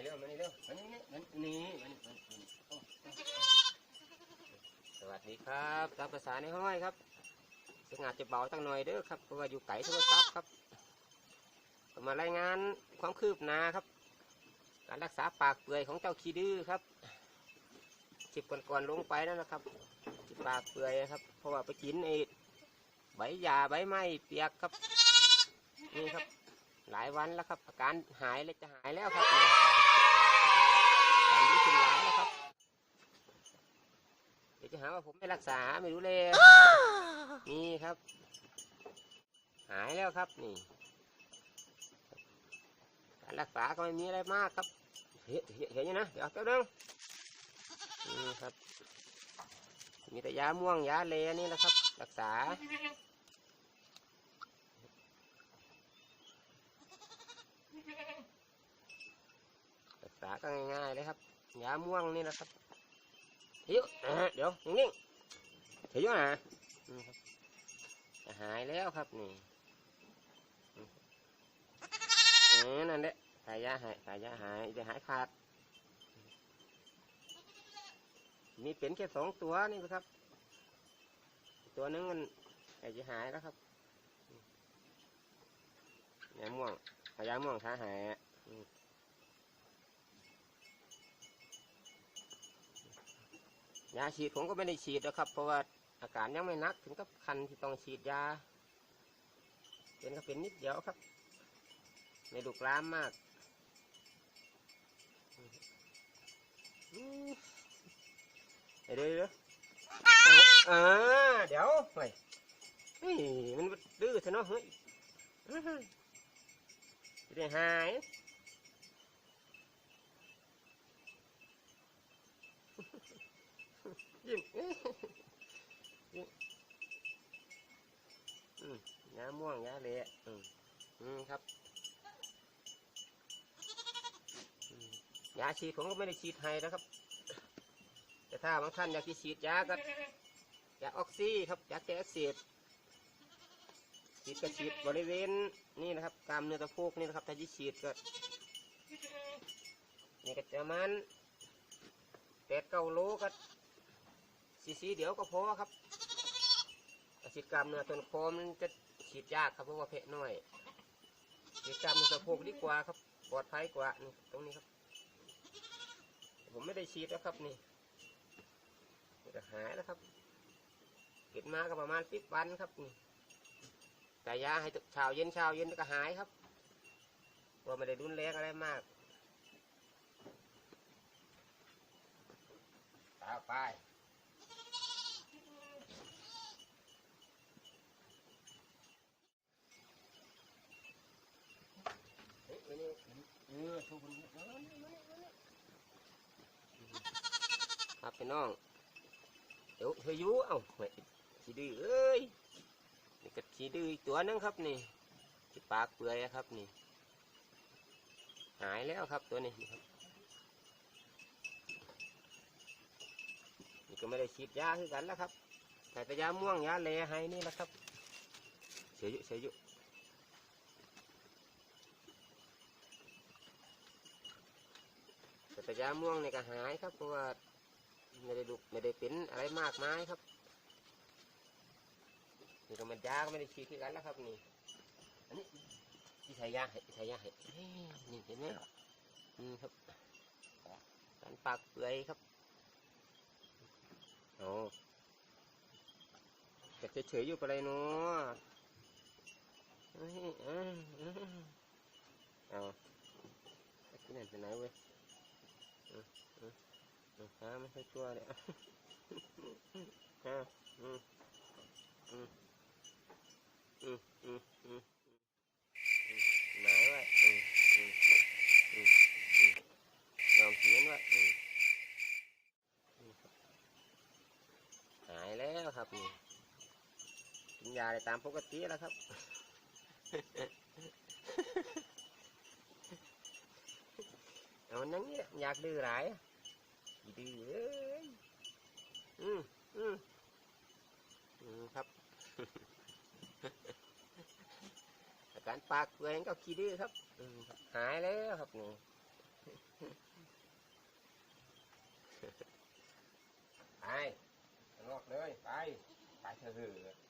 นี่เร็วมานี่เร็วมานี่นี่มานี่มานี่มานี่สวัสดีครับตามภาษาในห้อยครับเสียงอาจจะเบาตั้งหน่อยเด้อครับเพราะว่าอยู่ไกลโทรศัพท์ครับมารายงานความคืบหน้าครับ การรักษาปากเปื่อยของเจ้าขี้ดื้อครับจิบก่อนๆลงไปนั่นนะครับจิบปากเปื่อยครับ เพราะว่าไปกินไอ้ใบหญ้าใบไม้เปียกครับนี่ครับ หลายวันแล้วครับ อาการหายเลยจะหายแล้วครับอาการดีขึ้นหลายแล้วครับ เดี๋ยวจะหาว่าผมไม่รักษาไม่รู้เลยนี่ครับ หายแล้วครับนี่ การรักษาก็ไม่มีอะไรมากครับ เห็นเห็นเห็นอยู่นะ เดี๋ยวแป๊บนึงนี่ครับ มีแต่ยาม่วงยาเลนี่แหละครับ รักษา ษาก็ง่ายๆเลยครับยาม่วงนี่นะครับเฮ้ยอ่าเดี๋ยวนิ่งๆเฮ้ยนะนี่ครับจะหายแล้วครับนี่เออนั่นแหละสายยาหายสายยาหายจะหายขาดมีเป็นแค่สองตัวนี่ครับ ตัวหนึงมันอ้จะหายแล้วครับยาม่วงเอายาม่วงท้าหายอะ ยาฉีดผมก็ไม่ได้ฉีดนะครับ เพราะว่าอาการยังไม่นักถึงกับคันที่ต้องฉีดยา เป็นก็เป็นนิดเดียวครับ ไม่ดุกรามมากเดี๋ยวเดี๋ยวเดี๋ยวเอาอ่าเดี๋ยวเฮ้ยมันดื้อซะเนาะเฮ้ยจะได้หาย ยิ้มยิ้มอืมยาม่วงยาเละอืมอืมครับยาฉีดผมก็ไม่ได้ฉีดให้นะครับ แต่ถ้าบางท่านอยากฉีดยาก็ยาออกซิครับยาแก้อักเสบฉีดก็ฉีดบริเวณนี่นะครับกามเนื้อตะโพกนี่นะครับถ้าจะฉีดก็นี่ก็ประมาณแปดเก้าโลก็ ซีซีเดี๋ยวก็พอครับฉีดกรรมเนื้อต้นคอมันจะฉีดยากครับเพราะว่าเพะน้อยฉีดกรรมเนื้อสะโพกดีกว่าครับปลอดภัยกว่านี่ตรงนี้ครับ ผมไม่ได้ฉีดแล้วครับนี่จะหายแล้วครับกินมาก็ประมาณสิบวันครับนี่แต่ยาให้เช้าเย็นเช้าเย็นก็หายครับเพราะไม่ได้รุนแรงอะไรมากตาไป เฮ้ยมานี่เออโชว์ ครับพี่น้อง เดี๋ยวเฮยอยูเอ้าไม่ขี้ดื้อเอ้ยนี่ก็ขี้ดื้ออีกตัวหนึงครับนี่ที่ปากเปื่อยอะครับนี่ หายแล้วครับตัวนี้นะครับนี่ก็ไม่ได้ฉีดยาคือกันแล้วครับแต่ยาม่วงยาเลให้นี่แหละครับเสียยู่เสียยู่ แต่ยาม่วงเนี่ยก็หายครับ เพราะว่าไม่ได้ดุไม่ได้เป็นอะไรมากมายครับ นี่ก็มันยาก็ไม่ได้ฉีดที่กันแล้วครับนี่ อันนี้ที่ใช้ยาให้ที่ใช้ยาให้เฮ้ยนี่เห็นไหมนี่ครับการปากเปื่อยครับโอ้แต่เฉยๆอยู่ปะไรเนาะเอ้ยเอ้ยเอ้ยเอาไปที่ไหนไปไหนเว้ย หาไม่ค่อยชั่วเลยอะฮะอืมอืมอืมอืมอืมหนาวไว้อืมอืมอืมอืมลองเขียนว้อืมอืมหายแล้วครับนี่กินยาได้ตามปกติแล้วครับ นังเนี่ยอยากดื้อหลายดื้อเอ้ยอืมอืมอืมครับ อาการปากเปื่อยก็ขี้ดื้อครับ อืมครับ หายแล้วครับนี่ไปนอกเลย ไป ไปเถอะ